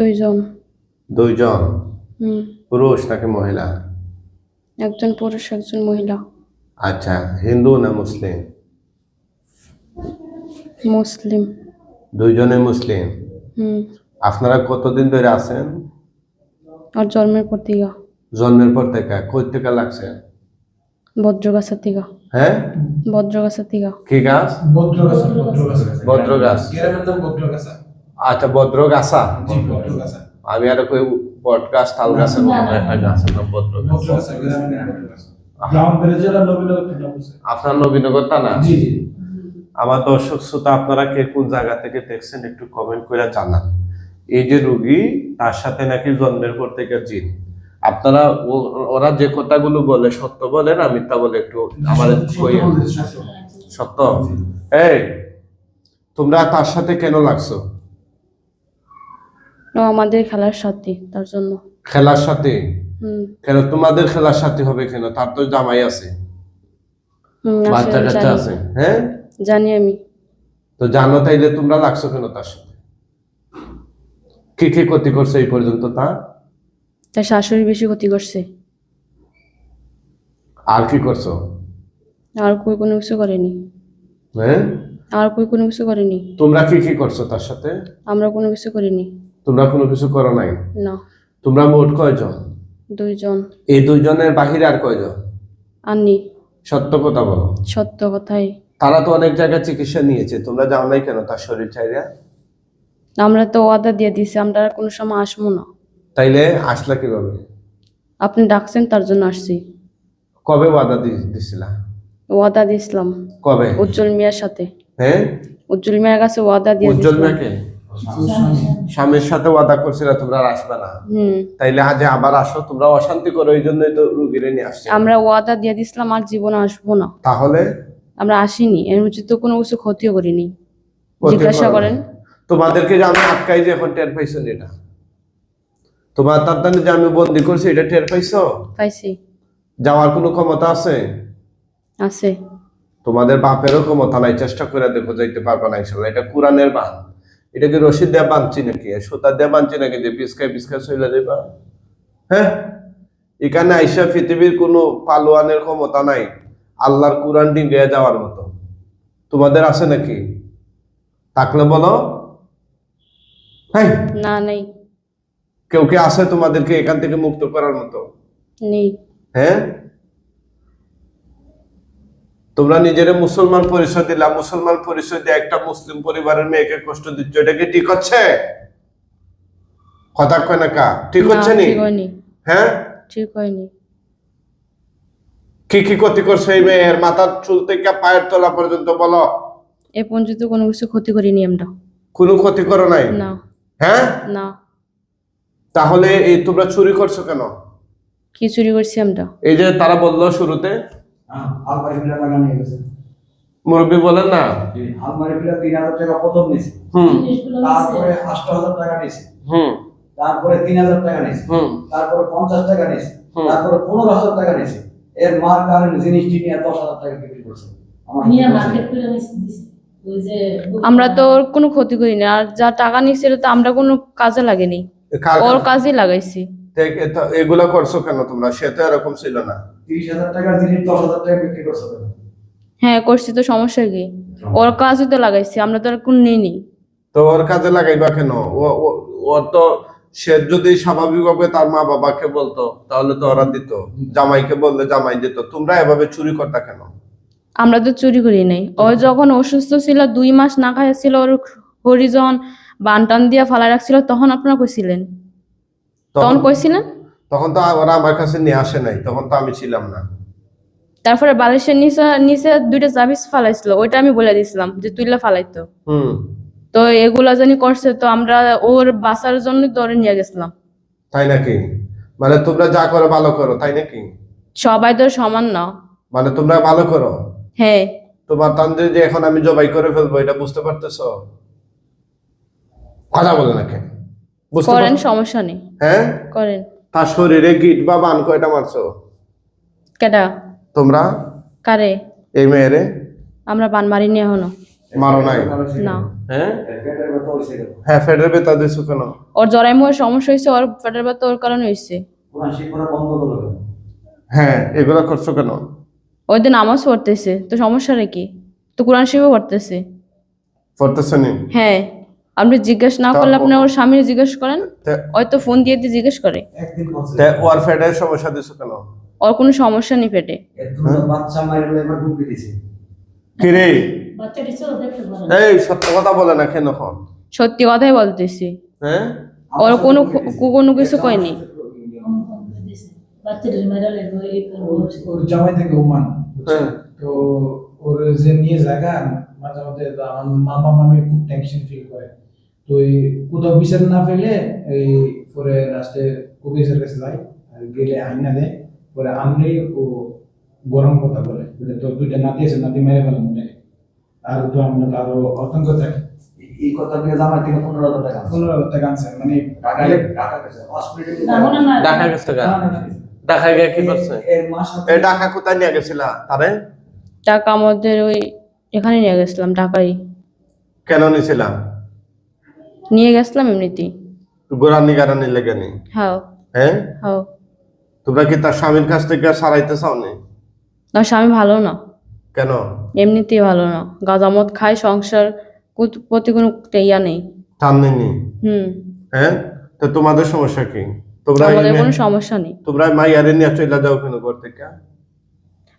দুইজন। দুইজন? হুম। পুরুষ নাকি মহিলা? একজন পুরুষ একজন মহিলা। আচ্ছা হিন্দু না মুসলিম? মুসলিম। দুইজনে মুসলিম? হুম। আপনারা কতদিন ধরে আছেন? আর জন্মের পর থেকে। জন্মের পর থেকে? কই থেকে লাগছে? বজ্রগাছা থেকে। হ্যাঁ? বজ্রগাছা থেকে। কি গাছ? ভদ্রগাছা ভদ্রগাছা। ভদ্র গাছ গ্রামের নাম ভদ্রগাছা। আচ্ছা ভদ্র গাছা আমি আর কই বট গাছ তাল গাছের মতো একটা গাছের নাম ভদ্র গাছ আপনার নবীনগর থানা আমার দর্শক শ্রোতা আপনারা কে কোন জায়গা থেকে দেখছেন একটু কমেন্ট করে জানান। এই যে রুগী তার সাথে নাকি জন্মের পর থেকে জিন। আপনারা ও- ওরা যে কথাগুলো বলে সত্য বলে না মিথ্যা বলে একটু আমার সত্য? এই তোমরা তার সাথে কেন লাগছো? ও আমাদের খেলার সাথী তার জন্য। খেলার সাথে? হুম। কেন? তোমাদের খেলার সাথে হবে কেন? তার তো জামাই আছে। বাচ্চা কাচ্চা আছে হ্যাঁ? জানি আমি। তো জানো তাইলে তোমরা লাগছো কেন তার সাথে? কি কি ক্ষতি করছে এই পর্যন্ত তা? তার শাশুড়ি বেশি ক্ষতি করছে। আর কি করছ? আর কই কোনো কিছু করেনি। হ্যাঁ? আর কই কোনো কিছু করেনি। তোমরা কি কি করছ তার সাথে? আমরা কোনো কিছু করিনি। তোমরা কোনো কিছু করো নাই? না। তোমরা মোট কয়জন? দুইজন। এই দুইজনের বাহিরে আর কয়জন? আননি সত্য কথা বলো। সত্য কথাই। তারা তো অনেক জায়গায় চিকিৎসা নিয়েছে তোমরা যাও নাই কেন তার শরীর চাইরা আমরা তো ওয়াদা দিয়ে দিছি আমরা আর কোনো সময় আসব না। তাইলে আসলা কীভাবে? আপনি ডাকছেন তার জন্য আসছি। কবে ওয়াদা দিছিলা? ওয়াদা দিয়েছিলাম। কবে? উজ্জ্বল মিয়ার সাথে। হ্যাঁ? উজ্জ্বল মিয়ার কাছে ওয়াদা দিয়ে উজ্জ্বল মেয়েকে? স্বামীর সাথে ওয়াদা করছিলা তোমরা আর আসবে না। তাইলে আজ আবার আসো তোমরা অশান্তি করো এই জন্যই তো রুগীরে নিয়ে আসছে। আমরা ওয়াদা দিয়ে দিছিলাম আর জীবনে আসব না। তাহলে? আমরা আসিনি এর মধ্যে তো কোনো কিছু ক্ষতিও করিনি। জিজ্ঞাসা করেন। তোমাদেরকে যে আমি আটকাই যে এখন টের পাইছো এটা তোমার তার যে আমি বন্দি করছি এটা টের পাইছো? পাইছি। যাওয়ার কোনো ক্ষমতা আছে? আছে। তোমাদের বাপেরও ক্ষমতা নাই চেষ্টা করে দেখো যাইতে পারবে না ইনশাল্লাহ। এটা কোরআনের বান। এটা কি রশিদ দেয়া বানছি নাকি? সুতা দেয়া বানছি নাকি যে পিসকায় পিসকায় চলে যাইবা? হ্যাঁ? এখানে আইসা পৃথিবীর কোনো পালোয়ানের ক্ষমতা নাই আল্লাহর কোরআন ডিঙ্গিয়ে যাওয়ার মতো। তোমাদের আছে নাকি? থাকলে বলো। হ্যাঁ না নেই। কেউ কে আছে তোমাদেরকে এখান থেকে মুক্ত করার মতো? নেই। হ্যাঁ? তোমরা নিজেরা মুসলমান পরিচয় দিলা। মুসলমান পরিচয় দিয়ে একটা মুসলিম পরিবারের মেয়েকে কষ্ট দিচ্ছ। এটা কি ঠিক হচ্ছে? কথা কয় না কা? ঠিক হচ্ছে নি? হ্যাঁ? ঠিক হয়নি। কি কি ক্ষতি করছে এই মেয়ের? মাথার চুল থেকে পায়ের তলা পর্যন্ত বলো। এ পর্যন্ত কোনো কিছু ক্ষতি করিনি আমরা। কোনো ক্ষতি করো নাই? না। হ্যাঁ? না। তাহলে এই তোমরা চুরি করছ কেন? কি চুরি করছি আমরা? এই যে তারা বলল শুরুতে আলমারি ফিলা টাকা নিয়ে গেছে। মুরব্বী বলেন না? আলমারি ফিলা তিন হাজার টাকা প্রথম নিয়েছে। হুম। তারপরে আষ্ট হাজার টাকা নিয়েছে। হুম। তারপরে তিন হাজার টাকা নিয়েছে। হুম। তারপরে পঞ্চাশ টাকা নিয়েছে। তারপরে পনেরো হাজার টাকা নিয়েছে। এর মার কারণে জিনিসটি নিয়ে দশ হাজার টাকা বিক্রি করছে। আমার নিয়ে মার্কেট করে নিছে দিছে। ওই যে আমরা তো ওর কোনো ক্ষতি করিনি আর যা টাকা নিচ্ছে তো আমরা কোনো কাজে লাগেনি। ওর কাজে লাগাইছি। এগুলা করছ কেন তোমরা? সে তো এরকম ছিল না। তিরিশ হাজার টাকার জিনিস দশ হাজার টাকা বিক্রি করছে। হ্যাঁ করছি তো সমস্যা কি? ওর কাজে তো লাগাইছি আমরা তো আর কোন নিইনি তো ওর কাজে লাগাইবা কেন? ও তো সে যদি স্বাভাবিকভাবে তার মা বাবাকে বলতো তাহলে তো ওরা দিত। জামাইকে বললে জামাই দিত। তোমরা এভাবে চুরি করতা কেন? আমরা তো চুরি করি নাই। ও যখন অসুস্থ ছিল দুই মাস না খাইছিল ওর হরিজন বানটান দিয়া ফালা রাখছিল তখন আপনারা কইছিলেন? তখন কইছিলেন তখন তো ওরা আমার কাছে নিয়ে আসে নাই তখন তো আমি ছিলাম না। তারপরে বালিশের নিচে নিচে দুইটা জাবিস ফালাইছিল ওইটা আমি বলে দিছিলাম যে তুইলা ফালাইতো। হুম। তো এগুলা জানি করছে তো আমরা ওর বাঁচার জন্য ধরে নিয়ে গেছিলাম। তাই নাকি? মানে তোমরা যা করো ভালো করো তাই নাকি? সবাই তো সমান না। মানে তোমরা ভালো করো? হ্যাঁ। তোমার তান্দ্রে যে এখন আমি জবাই করে ফেলব এটা বুঝতে পারতেছো? কথা বলে না কেন। বুঝতে করেন সমস্যা নেই। হ্যাঁ? করেন। তার শরীরে গিট বা বান কয়টা মারছো? কেডা? তোমরা? কারে? এই মেয়েরে? আমরা বান মারিনি এখনও। মারো নাই? না। হ্যাঁ? হ্যাঁ ফেডের বেতা দিছো কেন? ওর জরাইমুয়ের সমস্যা হয়েছে ওর পেটের ব্যথা ওর কারণে হয়েছে? হ্যাঁ এগুলো করছ কেন? ওই দিন নামাজ পড়তেছে তো সমস্যা রে কি? তো কোরআন শিবও পড়তেছে। পড়তেছো নি? হ্যাঁ। আপনি জিজ্ঞেস না করলে আপনি ওর স্বামীর জিজ্ঞেস করেন তা- হয়তো ফোন দিয়ে দিয়ে জিজ্ঞেস করে। একদিন ওর সমস্যা দিছো কেন? ওর কোনো সমস্যা নেই পেটে দুটো বাচ্চা এবার ঢুকে দিছে। দেখতে পারে এই সত্য কথা বলে না কেন এখন? সত্যি কথাই বলতেছি। হ্যাঁ? ওর কোনো কো- কোনো কিছু কয়নি ওর জামাই থেকে ওমান। হ্যাঁ। তো ওর যে নিয়ে জায়গা মাঝে মধ্যে আমার মামা মামি খুব টেনশন ফিল করে। তো এই কোথাও বিচার না পেলে এই পরে লাস্টে কবিসের কাছে যায় আর গেলে আইনা দেয়। পরে আনলেই ও গরম কথা বলে বলে, তোর দুইটা নাতি আছে নাতি মেরে ফেলাম মনে আর তো আমরা আরও আতঙ্ক থাকে। এই কথা নিয়ে জামাই থেকে পনেরো হাজার টাকা পনেরো হাজার টাকা আনছে মানে ঢাকা গেছে। ঢাকা গিয়ে কি করছে? এর- এর মা সাথে- এই ঢাকা কোথায় নিয়ে গেছিলা? তারে টাকা আমাদের ওই এখানে নিয়ে গেছিলাম ঢাকায়। কেন নিছিলাম? নিয়ে গেছিলাম এমনিতেই। গোরানি গারানি লেগে নি হ্যাঁ। হ্যাঁ? হ্যাঁ। তোমরা কি তার স্বামীর কাছ থেকে সারাইতে চাও নি না স্বামী ভালো না। কেন? এমনিতেই ভালো না। গাঁজামত খায় সংসার প্রতি কোনো ইয়া নেই। টান নেই হুম। হ্যাঁ? তো তোমাদের সমস্যা কি? তোমরা আমাদের কোনো সমস্যা নেই। তোমরা মাইয়ারে নিয়ে চলে যাও কেন ঘর থেকে?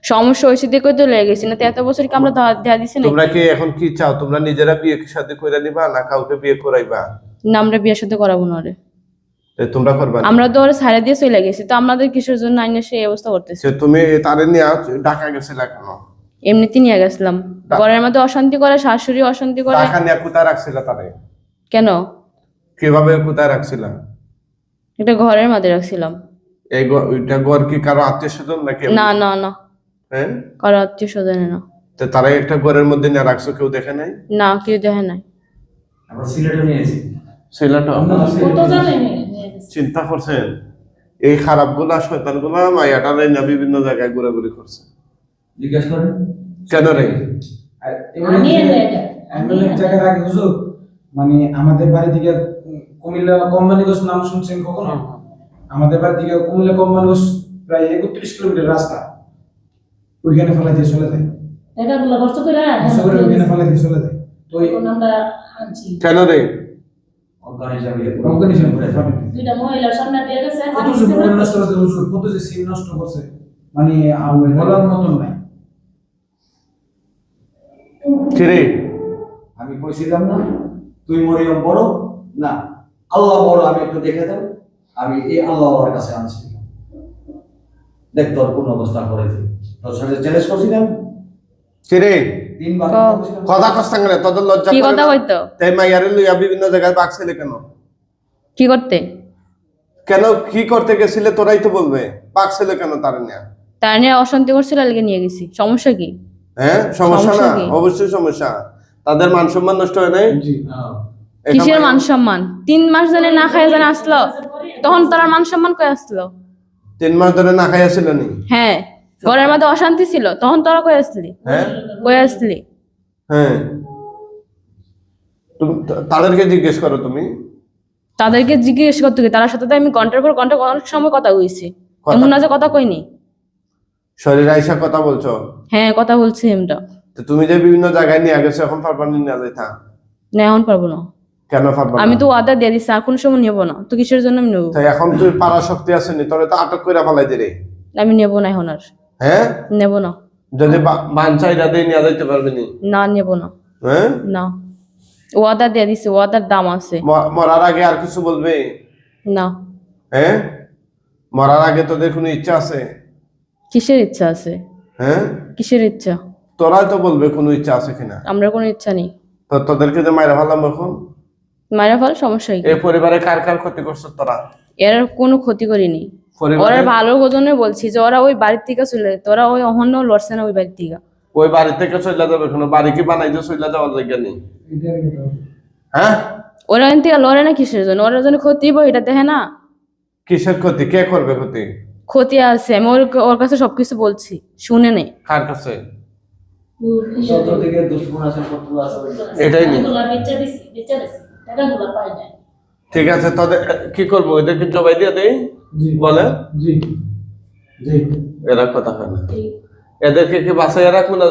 সমস্যা হয়েছে দেখে তো লেগে গেছি। না তো এত বছর কি আমরা দেয়া দিছি না তোমরা কি এখন কি চাও? তোমরা নিজেরা বিয়ে সাথে নিবা না কাউকে বিয়ে করাইবা? না আমরা বিয়ের সাথে করাবো না রে তোমরা করবা আমরা তো ওরা ছাড়া দিয়ে চলে গেছি তো আমাদের কিসের জন্য আইনে সেই অবস্থা করতেছে? তুমি তারে নিয়ে ঢাকা গেছিলা কেন? এমনিতে নিয়ে গেছিলাম। ঘরের মধ্যে অশান্তি করে শাশুড়ি অশান্তি করে। ঢাকা নিয়ে কোথায় রাখছিলা তারে? কেন? কীভাবে কোথায় রাখছিলা? এটা ঘরের মধ্যে রাখছিলাম। এই ঘর কি কারও আত্মীয় স্বজন নাকি না না না। হ্যাঁ? কারও আত্মীয় স্বজনে না। তো তারা একটা ঘরের মধ্যে নিয়ে রাখছো কেউ দেখে নাই? না কেউ দেখে নাই। আমরা সিলেটে নিয়েছি। চিন্তা করছেন? এই খারাপগুলা শয়তানগুলা মাইয়াটা না বিভিন্ন জায়গায় ঘোরাঘুরি করছে। জিজ্ঞেস করেন। কেন রে? রাখি হুজুর। মানে আমাদের বাড়ি থেকে কুমিল্লা কোম্পানিগঞ্জ নাম শুনছেন কখনো? আমাদের বাড়ি থেকে কুমিল্লা কোম্পানিগঞ্জ প্রায় একত্রিশ কিলোমিটার রাস্তা। ওইখানে ফেলা দিয়ে চলে যায়। টাকাগুলো খরচ করে কষ্ট করে ওইখানে ফেলা দিয়ে চলে যায়। তো আমরা আনছি। কেন রে অজ্ঞান হিসাবে অর্গানিজম ফেলা দিয়ে। দুইটা মহিলার সামনে দিয়ে গেছে কত যে মোবাইল নষ্ট করছে হুজুর কত যে সিম নষ্ট করছে। মানে বলার মতন নাই। কি আমি কইছিলাম না তুই মরিয়ম বড়? না আল্লাহ বড় আমি একটু দেখে দেব। আমি এই আল্লাহ ওর কাছে আনছি। দেখ তোর কোন অবস্থা করেছি। তোর সাথে চ্যালেঞ্জ করছিলাম কি? তিনবার কথা বলছিলাম। কথা তোদের লজ্জা কি কথা কইতো? তাই মাইয়ারে লইয়া বিভিন্ন জায়গায় বাকছিলে কেন? কি করতে? কেন কি করতে গেছিলে তোরাই তো বলবে। বাকছিলে কেন তার নিয়ে? তার নিয়ে অশান্তি করছিল লেগে নিয়ে গেছি। সমস্যা কি? হ্যাঁ সমস্যা না? অবশ্যই সমস্যা। তাদের মান সম্মান নষ্ট হয় নাই। কিসের মান সম্মান? তিন মাস জানে না খাই জানে আসলো তখন তার মান সম্মান কই আসলো? তিন মাস ধরে না খাইয়াছিল নি? হ্যাঁ। ঘরের মধ্যে অশান্তি ছিল তখন তোরা কই আসলি? হ্যাঁ। কই আসলি? হ্যাঁ। তুমি তাদেরকে জিজ্ঞেস করো তুমি। তাদেরকে জিজ্ঞেস করতে তার সাথে তো আমি ঘণ্টার পর ঘণ্টা অনেক সময় কথা কইছি। এমন না যে কথা কইনি। শরীর আইসা কথা বলছো? হ্যাঁ কথা বলছি এমটা তো তুমি যে বিভিন্ন জায়গায় নিয়ে গেছো এখন পারবা নি যাইতা না এখন পারব না। কেন পারবা আমি তো ওয়াদা দিয়ে দিচ্ছি আর কোন সময় নেব না। তো কিসের জন্য আমি নেব? তাই এখন তুই পারা শক্তি আছে নি তোরে তো আটক করে ফেলাই দিরে আমি নেব না এখন আর। হ্যাঁ নেব না। যদি নিয়ে যাইতে পারবে না? নেব না। হ্যাঁ না। ওয়াদা দিয়ে দিছে ওয়াদার দাম আছে। মরার আগে আর কিছু বলবে? না। হ্যাঁ মরার আগে তোদের কোনো ইচ্ছা আছে? কিসের ইচ্ছা আছে? হ্যাঁ কিসের ইচ্ছা? তোরাই তো বলবে কোনো ইচ্ছা আছে কিনা। আমরা কোনো ইচ্ছা নেই। তো তোদেরকে যে মাইরা ফেললাম এখন? ফল সমস্যা এই পরিবারে কার কার ক্ষতি করছ তোরা? এর কোনো ক্ষতি করিনি। ওরা ভালো জন্য বলছি যে ওরা ওই বাড়ির থেকে চলে যায় তোরা ওই অহন্য লড়ছে না ওই বাড়ির থেকে। ওই বাড়ি থেকে চলে যাবে কোনো বাড়ি কি বানাই দিয়ে চলে যাওয়ার জায়গা নেই? হ্যাঁ? ওরা এখান থেকে লড়ে না কিসের জন্য? ওরা জন্য ক্ষতি হইব এটা দেখে না? কিসের ক্ষতি? কে করবে ক্ষতি? ক্ষতি আছে আমি ওর ওর কাছে সবকিছু বলছি শুনে নেই কার কাছে? এটাই ঠিক আছে তাদের কি করব? এদেরকে জবাই দিয়ে জি বলে জি। জি। এরা কথা হয় না এদেরকে কি বাসায় রাখব না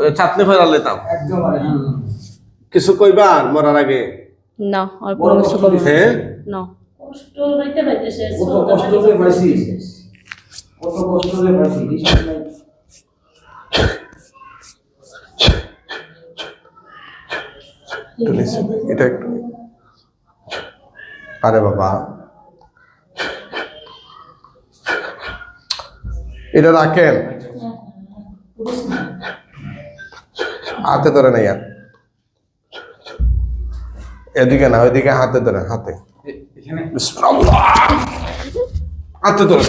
এ, চাটনি ফেরা লেতাম। কিছু কইবা আর। মরার আগে? না কিছু কষ্ট হ্যাঁ? না। কষ্ট কত কষ্ট পাইছি। কত কষ্ট পাইছি এটা একটু আরে বাবা। এটা রাখেন। হাতে ধরে না ইয়ার এদিকে না ওইদিকে হাতে ধরে হাতে। হাতে ধরে।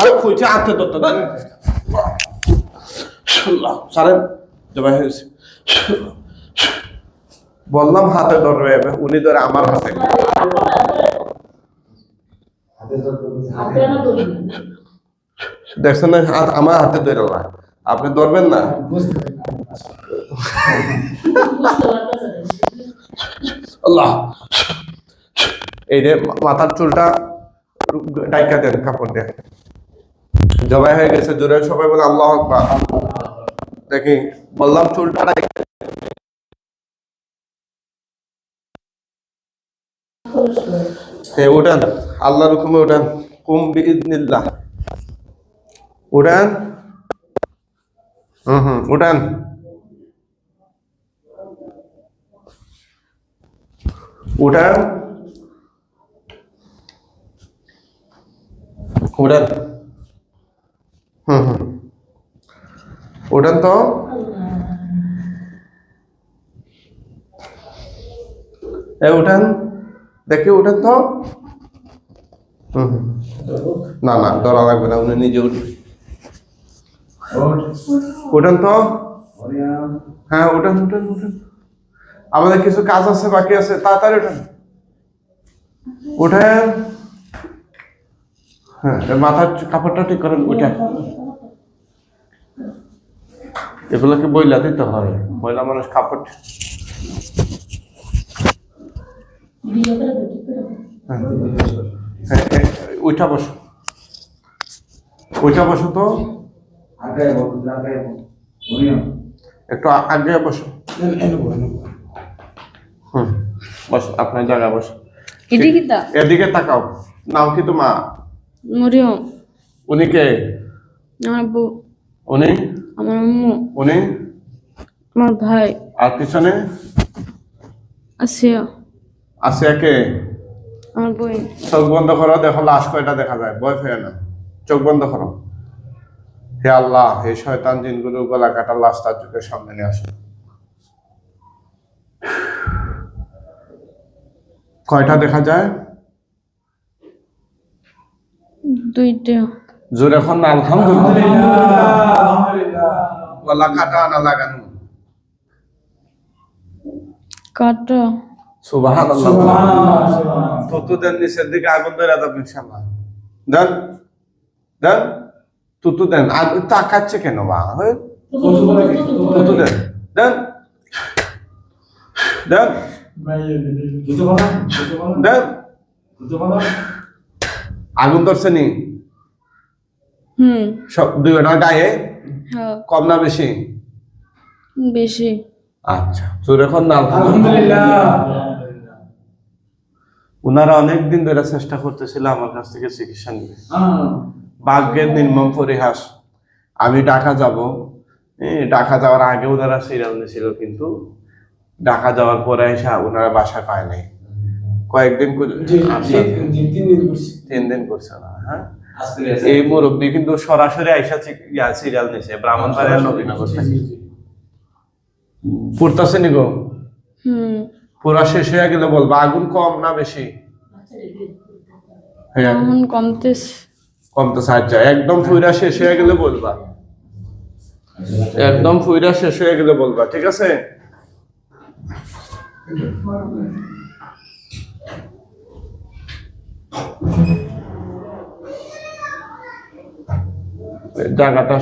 আরে কইছে হাতে ধরতে না জবাই হয়েছে বললাম হাতে ধরবে উনি ধরে আমার হাতে। দেখছেন না? আমার হাতে ধরে না আপনি ধরবেন না? এই যে মাথার চুলটা ডাইকা দেন, কাপড় দিয়ে জবাই হয়ে গেছে, জোরে সবাই বলে আল্লাহ দেখি, বললাম চুলটা ডাইকা হ্যাঁ উঠান। আল্লাহর হুকুমে উঠান। কুম বিইদনিল্লাহ। উঠান। হুম হুম, উঠান। উঠান। উঠান। হুম হুম। উঠান তো। উঠান। দেখি উঠান তো। না না, ধরা লাগবে না, উনি নিজে উঠবে। ওঠ। উঠান তো। হ্যাঁ উঠান উঠান উঠান। আমাদের কিছু কাজ আছে, বাকি আছে, তাড়াতাড়ি উঠান। উঠেন। হ্যাঁ মাথার কাপড়টা ঠিক করেন, উঠেন। এগুলোকে বইলা দিতে হয় মহিলা মানুষ কাপড় ভিডিও করে দাও, ঠিক করে দাও। হ্যাঁ হ্যাঁ, বসো। উঠা বসো তো। একটু আগে বসো। হুম বস আপনার জায়গা বসো। এদিকে তাকাও। নাম কি তোমার? মরিয়ম। উনি কে? আমার বউ। উনি? আমার আম্মু। উনি? আমার ভাই। আর পিছনে? আসিয়া। আছে কে? আমার বই। চোখ বন্ধ করো দেখো লাশ কয়টা দেখা যায়। ভয় পেয়ে না চোখ বন্ধ করো। হে আল্লাহ হে শয়তান জিনগুলো গলা কাটা লাশ তার চোখের সামনে নিয়ে আসো। কয়টা দেখা যায়? দুইটা। জোর এখন আলহামদুলিল্লাহ। গলা কাটা না লাগানো। কাটা। সুবাহান সুবহানাল্লাহ। দেন নিচের দিকে আগুন ধরে দাও ইনশাল্লাহ দেন তাকাচ্ছে কেন বা হ্যাঁ? দেন দেন দেন। দেন। আগুন ধরছে নি? হুম। সব দুই গায়ে? হ্যাঁ। কম না বেশি? বেশি। আচ্ছা তোর এখন না। আলহামদুলিল্লাহ। ওনারা অনেক দিন ধরে চেষ্টা করতেছিল আমার কাছ থেকে চিকিৎসা নিবে হ্যাঁ, ভাগ্যের নির্মম পরিহাস। আমি ঢাকা যাব। এই ঢাকা যাওয়ার আগে ওনারা সিরিয়াল নিয়েছিল কিন্তু ঢাকা যাওয়ার পরে এসে ওনারা বাসা পায় নাই। কয়েকদিন আচ্ছা, তিন দিন করছি। তিন দিন করছে না হ্যাঁ? এই মুরব্বী কিন্তু সরাসরি আইসা সিরিয়াল নিছে ব্রাহ্মণবাড়িয়া নবীনগর জি, থেকে। পড়তেছে নি গো? হুম। পুরা শেষ হয়ে গেলে বলবা আগুন কম না বেশি? কমতেছে কমতেছে আচ্ছা একদম ফুইরা শেষ হয়ে গেলে বলবা। একদম ফুইরা শেষ হয়ে গেলে বলবা ঠিক আছে? জায়গাটা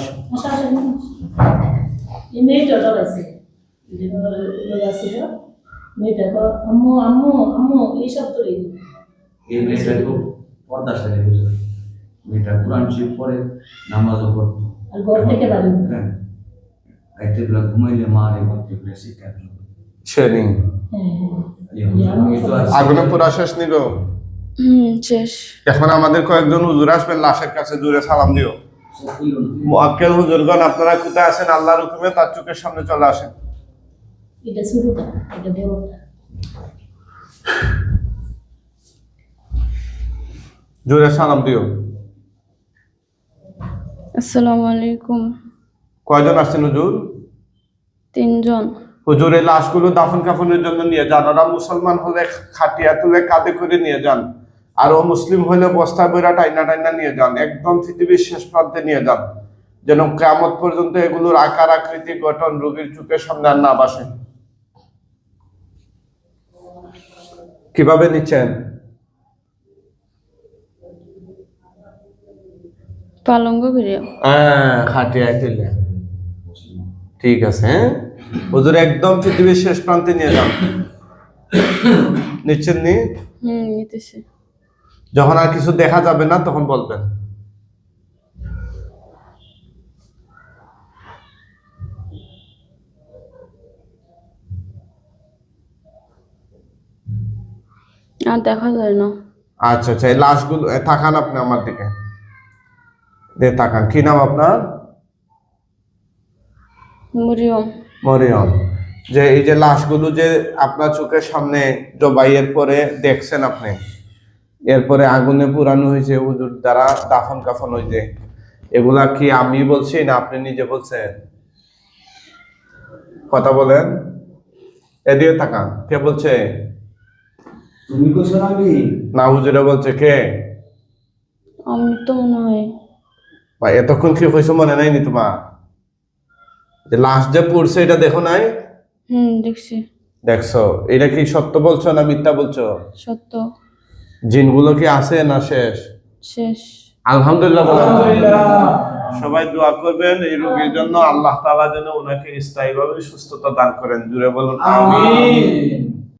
মেয়েটা মেয়েটা কয়, আম্মু আম্মু আম্মু এইসব তো এই। মেয়েটা খুব পর্দাশালী বুঝলো মেয়েটা কোরআন শরীফ পড়ে নামাজও পড়তো। আর ঘর থেকে বাড়ি হ্যাঁ। বেলা ঘুমাইলে মা শিক্ষা দিল। হ্যাঁ আগুনে পুরা শেষ নিল এখন আমাদের কয়েকজন হুজুর আসবেন লাশের কাছে জুড়ে সালাম দিও। মোয়াক্কেল হুজুরগণ আপনারা কোথায় আছেন? আল্লাহর হুকুমে তার চোখের সামনে চলে আসেন। এটা শুরুটা এটা দেবতা জুড়ে সালাম দিও। আসসালামু আলাইকুম। কয়জন আসছেন হুজুর? তিনজন। হুজুর এই লাশগুলো দাফন কাফনের জন্য নিয়ে যান। ওরা মুসলমান হলে খাটিয়া তুলে কাঁধে করে নিয়ে যান। আর ও মুসলিম হলে বস্তা বইরা টাইনা টাইনা নিয়ে যান। একদম পৃথিবীর শেষ প্রান্তে নিয়ে যান। যেন কেমত পর্যন্ত এগুলোর আকার আকৃতি গঠন রোগীর চোখের সামনে আর না বাসে কীভাবে নিচ্ছেন? পালঙ্গ করে হ্যাঁ খাটিয়ায় দিলে ঠিক আছে হ্যাঁ? হুজুর একদম পৃথিবীর শেষ প্রান্তে নিয়ে যান। নিচ্ছেন নি? হুম নিতেছে। যখন আর কিছু দেখা যাবে না তখন বলবেন। আর দেখা যায় না। আচ্ছা আচ্ছা এই লাশগুলো এ, তাকান আপনি আমার দিকে। দে তাকান। কি নাম আপনার? মরিয়ম। মরিয়ম। যে এই যে লাশগুলো যে আপনার চোখের সামনে জবাইয়ের পরে দেখছেন আপনি এরপরে আগুনে পুরানো হয়েছে হুজুর দ্বারা দাফন কাফন হয়েছে এগুলা কি আমি বলছি না আপনি নিজে বলছেন? কথা বলেন। এদিকে তাকান। কে বলছে? তুমি কইছো না আমি? না হুজুরে বলছে কে? আমি তো মনে হয়। বা এতক্ষণ কি হয়েছে মনে নাইনি তোমার? যে লাস্ট যে পড়ছে এটা দেখো নাই? হুম দেখছি। দেখছ? এটা কি সত্য বলছো না মিথ্যা বলছো? সত্য। জিনগুলো কি আছে না শেষ? শেষ। আলহামদুলিল্লাহ। আলহামদুলিল্লাহ। সবাই দোয়া করবেন এই রোগীর জন্য আল্লাহ তাআলা যেন ওনাকে স্থায়ীভাবে সুস্থতা দান করেন। জুড়ে বলুন আমিন।